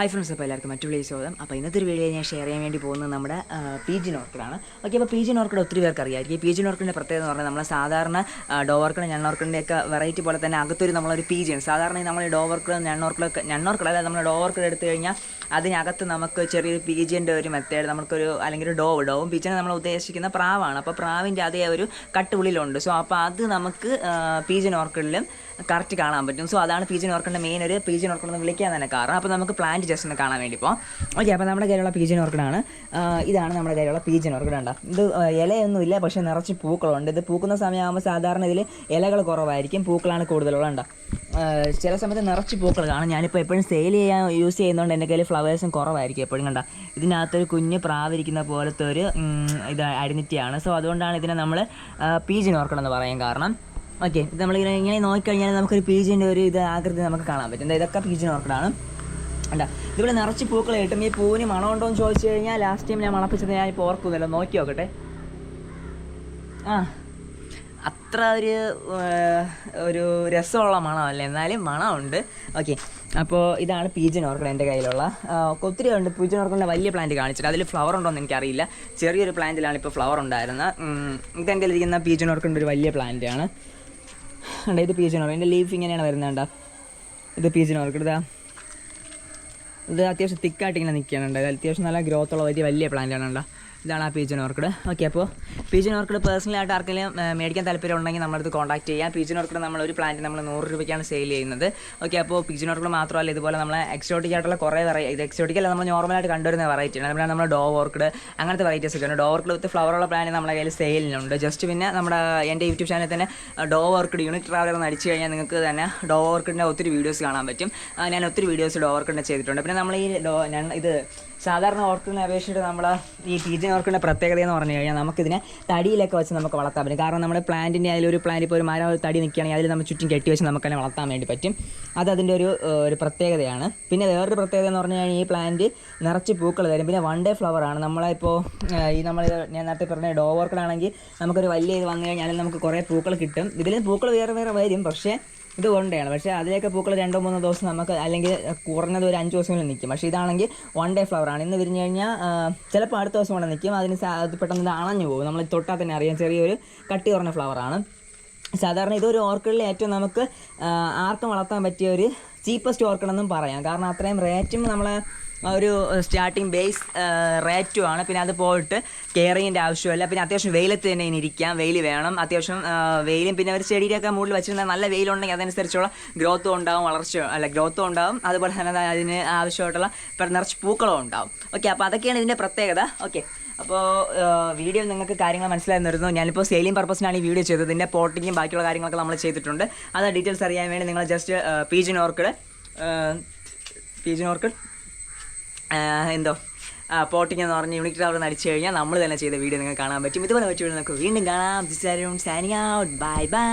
Hi friends അപ്പോൾ എല്ലാവർക്കും മറ്റു സ്വാഗതം. അപ്പോൾ ഇന്നത്തെ ഒരു വീഡിയോ ഞാൻ ഷെയർ ചെയ്യാൻ വേണ്ടി പോകുന്നത് നമ്മുടെ പി ജി നോർക്കഡാണ് ഓക്കെ അപ്പോൾ പി ജി നോർക്കഡ് ഒത്തിരി പേർക്ക് അറിയാമായിരിക്കും ഈ പി ജി നോർക്കഡിന്റെ പ്രത്യേകത എന്ന് പറഞ്ഞാൽ നമ്മളെ സാധാരണ ഡോവർക്കഡ് ഞണ്ണോർക്കഡിന്റെ ഒക്കെ വെറൈറ്റി പോലെ തന്നെ അകത്തൊരു നമ്മളൊരു ജിയാണ് സാധാരണ നമ്മൾ ഡോവർക്കഡ് ഞണ്ണോർക്കഡൊക്കെ ഞണ്ണോർക്കഡ് അല്ല നമ്മൾ ഡോവർക്കഡ് എടുത്തു കഴിഞ്ഞാൽ അതിനകത്ത് നമുക്ക് ചെറിയൊരു പി ജിന്റെ ഒരു മെത്തേഡ് നമുക്കൊരു അല്ലെങ്കിൽ ഒരു ഡോവ് ഡോവും പിജിനെ നമ്മൾ ഉദ്ദേശിക്കുന്ന പ്രാവാണ്. അപ്പോൾ പ്രാവിന്റെ അതേ ഒരു കട്ടുള്ളിലുണ്ട് സോ അപ്പോൾ അത് നമുക്ക് പി ജി നോർക്കഡിലും കറക്റ്റ് കാണാൻ പറ്റും. സോ അതാണ് പി ജി നോർക്കഡിന്റെ മെയിൻ ഒരു പി ജി നോർക്കഡ് എന്ന് വിളിക്കാൻ തന്നെ കാരണം. അപ്പോൾ നമുക്ക് പ്ലാന്റ് ജസ്റ്റ് ഒന്ന് കാണാൻ വേണ്ടി പോകാം ഓക്കെ അപ്പോൾ നമ്മുടെ കയ്യിലുള്ള പി ജി നോർക്കണാണ് ഇതാണ് നമ്മുടെ കയ്യിലുള്ള പി ജി നോർക്കഡ് ഉണ്ട് ഇത് ഇലയൊന്നും ഇലയൊന്നുമില്ല പക്ഷേ നിറച്ച് പൂക്കളുണ്ട്. ഇത് പൂക്കുന്ന സമയമാകുമ്പോൾ സാധാരണ ഇതിൽ ഇലകൾ കുറവായിരിക്കും. പൂക്കളാണ് കൂടുതലുള്ളത് ചില സമയത്ത് നിറച്ച് പൂക്കൾ കാണാം. ഞാനിപ്പോൾ എപ്പോഴും സെയിൽ ചെയ്യാൻ യൂസ് ചെയ്യുന്നതുകൊണ്ട് എന്റെ കയ്യിൽ ഫ്ലവേഴ്സും കുറവായിരിക്കും എപ്പോഴും കണ്ട? ഇതിനകത്തൊരു കുഞ്ഞ് പ്രാവിരിക്കുന്ന പോലത്തെ ഒരു ഇത് ഐഡന്റിറ്റിയാണ് സോ അതുകൊണ്ടാണ് ഇതിനെ നമ്മൾ പി ജി നോർക്കണം എന്ന് പറയാൻ കാരണം. ഓക്കെ ഇത് നമ്മളിങ്ങനെ ഇങ്ങനെ നോക്കിക്കഴിഞ്ഞാൽ നമുക്കൊരു പി ജിന്റെ ഒരു ഇത് ആകൃതി നമുക്ക് കാണാൻ പറ്റും. ഇതൊക്കെ പി ജി നോർക്കഡാണ് അല്ല ഇതിവിടെ നിറച്ച് പൂക്കൾ കിട്ടും ഈ പൂവിന് മണമുണ്ടോ എന്ന് ചോദിച്ചു കഴിഞ്ഞാൽ ലാസ്റ്റ് ടൈം ഞാൻ മണപ്പിച്ചത് ഞാൻ ഇപ്പോൾ ഓർക്കുന്നില്ല. നോക്കി നോക്കട്ടെ. ആ അത്ര ഒരു ഒരു രസമുള്ള മണമല്ല? എന്നാലും മണമുണ്ട്. ഓക്കെ അപ്പോൾ ഇതാണ് പീജൻ ഓർക്കിഡ് എന്റെ കയ്യിലുള്ള. ഒത്തിരി ഉണ്ട്. പീജൻ ഓർക്കിഡിന്റെ വലിയ പ്ലാന്റ് കാണിച്ചിട്ട്. അതിൽ ഫ്ലവർ ഉണ്ടോ എന്ന് എനിക്കറിയില്ല. ചെറിയൊരു പ്ലാന്റിലാണ് ഇപ്പോൾ ഫ്ലവർ ഉണ്ടായിരുന്നത്. ഇതെന്റെ ഇരിക്കുന്ന പീജൻ ഓർക്കിഡിന്റെ ഒരു വലിയ പ്ലാന്റാണ് ഉണ്ട് ഇത് പീജൻ ഓർക്കിഡ് എന്റെ ലീഫ് ഇങ്ങനെയാണ് വരുന്നത് കണ്ടോ. ഇത് പീജൻ ഓർക്കിഡ് ഇതാ ഇത് അത്യാവശ്യം തിക്കായിട്ട് ഇങ്ങനെ നിൽക്കുകയാണ് അത്യാവശ്യം നല്ല ഗ്രോത്ത് ഉള്ള വലിയ പ്ലാന്റ് ആണ് കേട്ടോ ഇതാണ് ആ പീജൻ ഓർക്കിഡ്. ഓക്കെ അപ്പോൾ പീജൻ ഓർക്കിഡ് പേഴ്സണലായിട്ട് ആർക്കെങ്കിലും മേടിക്കാൻ താല്പര്യം ഉണ്ടെങ്കിൽ നമ്മളടുത്ത് കോൺടാക്ട് ചെയ്യാം. പീജൻ ഓർക്കിഡ് നമ്മൾ ഒരു പ്ലാന്റ് നമ്മൾ നൂറ് രൂപയ്ക്കാണ് സെയിൽ ചെയ്യുന്നത്. ഓക്കെ അപ്പോൾ പീജൻ ഓർക്കിഡ് മാത്രമല്ല ഇതുപോലെ നമ്മൾ എക്സോട്ടിക് ആയിട്ടുള്ള കുറേ വെറൈ ഇത് എക്സോട്ടിക് അല്ല നമ്മൾ നോർമലായിട്ട് കണ്ടുവരുന്ന വെറൈറ്റി ആണ്. അതുപോലെ നമ്മൾ ഡോ ഓർക്കിഡ് അങ്ങനത്തെ വെറൈറ്റീസ് ഒക്കെ ഉണ്ട്. ഡോ ഓർക്കിഡ് വിത്ത് ഫ്ലവർ ഉള്ള പ്ലാന്റ് നമ്മുടെ കയ്യിൽ സെയിലിനുണ്ട് ജസ്റ്റ് പിന്നെ നമ്മുടെ എന്റെ യൂട്യൂബ് ചാനലിൽ തന്നെ ഡോ ഓർക്കിഡ് യൂണിറ്റ് ട്രാവലർ എന്ന് അടിച്ചു കഴിഞ്ഞാൽ നിങ്ങൾക്ക് തന്നെ ഡോ ഓർക്കിഡിന്റെ ഒത്തിരി വീഡിയോസ് കാണാൻ പറ്റും. ഞാൻ ഒത്തിരി വീഡിയോസ് ഡോ ഓർക്കിഡിനെ ചെയ്തിട്ടുണ്ട്. പിന്നെ നമ്മൾ ഈ ഡോ ഞാൻ ഇത് സാധാരണ ഓർക്കിഡിനെ അപേക്ഷിച്ചിട്ട് നമ്മൾ ഈ പി ജി ഓർക്കിഡിന്റെ പ്രത്യേകത എന്ന് പറഞ്ഞു കഴിഞ്ഞാൽ നമുക്കിതിനെ തടിയിലൊക്കെ വെച്ച് നമുക്ക് വളർത്താൻ പറ്റും. കാരണം നമ്മുടെ പ്ലാന്റിന്റെ അതിലൊരു പ്ലാന്റ് ഇപ്പോൾ ഒരു മരം ഒരു തടി നിൽക്കുകയാണെങ്കിൽ അതിൽ നമ്മൾ ചുറ്റും കെട്ടി വെച്ച് നമുക്ക് തന്നെ വളർത്താൻ വേണ്ടി പറ്റും. അത് അതിന്റെ ഒരു ഒരു പ്രത്യേകതയാണ്. പിന്നെ വേറൊരു പ്രത്യേകത എന്ന് പറഞ്ഞു കഴിഞ്ഞാൽ ഈ പ്ലാന്റ് നിറച്ച് പൂക്കൾ തരും. പിന്നെ വൺ ഡേ ഫ്ലവർ ആണ്. നമ്മളിപ്പോൾ ഈ നമ്മൾ ഞാൻ നേരത്തെ പറഞ്ഞ ഡോ ഓർക്കിഡാണെങ്കിൽ നമുക്കൊരു വലിയ ഇത് വന്നു കഴിഞ്ഞാൽ നമുക്ക് കുറേ പൂക്കൾ കിട്ടും. ഇതിൽ പൂക്കൾ വേറെ വേറെ വരും. പക്ഷേ ഇത് കൊണ്ടയാണ്. പക്ഷേ അതിലേക്ക് പൂക്കൾ രണ്ടോ മൂന്നോ ദിവസം നമുക്ക് അല്ലെങ്കിൽ കുറഞ്ഞത് ഒരു അഞ്ച് ദിവസം നിൽക്കും. പക്ഷേ ഇതാണെങ്കിൽ വൺ ഡേ ഫ്ലവർ ആണ്. ഇന്ന് വിരിഞ്ഞ് കഴിഞ്ഞാൽ ചിലപ്പോൾ അടുത്ത ദിവസം കൊണ്ട് നിൽക്കും. അതിന് അത് പെട്ടെന്ന് അണഞ്ഞു പോകും. നമ്മൾ തൊട്ടാൽ തന്നെ അറിയാം ചെറിയൊരു കട്ടി കുറഞ്ഞ ഫ്ലവറാണ് സാധാരണ ഇതൊരു ഓർക്കിഡിൽ ഏറ്റവും നമുക്ക് ആർക്കും വളർത്താൻ പറ്റിയ ഒരു ചീപ്പസ്റ്റ് ഓർക്കിഡെന്നും പറയാം. കാരണം അത്രയും റേറ്റും നമ്മളെ ഒരു സ്റ്റാർട്ടിങ് ബേസ് റേറ്റും ആണ്. പിന്നെ അത് പോയിട്ട് കെയറിങ്ങിന്റെ ആവശ്യമില്ല. പിന്നെ അത്യാവശ്യം വെയിലത്ത് തന്നെ ഇനി ഇരിക്കാം. വെയിൽ വേണം. അത്യാവശ്യം വെയിലും പിന്നെ ഒരു ചെടിയുടെയൊക്കെ മുകളിൽ വെച്ചിരുന്നാൽ നല്ല വെയിലുണ്ടെങ്കിൽ അതനുസരിച്ചുള്ള ഗ്രോത്തും ഉണ്ടാവും വളർച്ച അല്ല ഗ്രോത്തും ഉണ്ടാവും. അതുപോലെ തന്നെ അതിന് ആവശ്യമായിട്ടുള്ള നിറച്ച് പൂക്കളും ഉണ്ടാവും. ഓക്കെ അപ്പോൾ അതൊക്കെയാണ് ഇതിന്റെ പ്രത്യേകത. ഓക്കെ അപ്പോൾ വീഡിയോ നിങ്ങൾക്ക് കാര്യങ്ങൾ മനസ്സിലായി വരുന്നു ഞാനിപ്പോൾ സെയിലിംഗ് പർപ്പസിനാണ് ഈ വീഡിയോ ചെയ്തത്. ഇതിന്റെ പോട്ടിങ്ങും ബാക്കിയുള്ള കാര്യങ്ങളൊക്കെ നമ്മൾ ചെയ്തിട്ടുണ്ട്. അത് ഡീറ്റെയിൽസ് അറിയാൻ വേണ്ടി നിങ്ങൾ ജസ്റ്റ് പീജിൻ ഓർക്കിഡ് എന്തോ പോട്ടിംഗ് എന്ന് പറഞ്ഞ് യൂണിറ്റ് അവിടെ അടിച്ചു കഴിഞ്ഞാൽ നമ്മൾ തന്നെ ചെയ്ത വീഡിയോ നിങ്ങൾക്ക് കാണാൻ പറ്റും. ഇതുപോലെ വീഡിയോ നമുക്ക് വീണ്ടും കാണാം. This out bye bye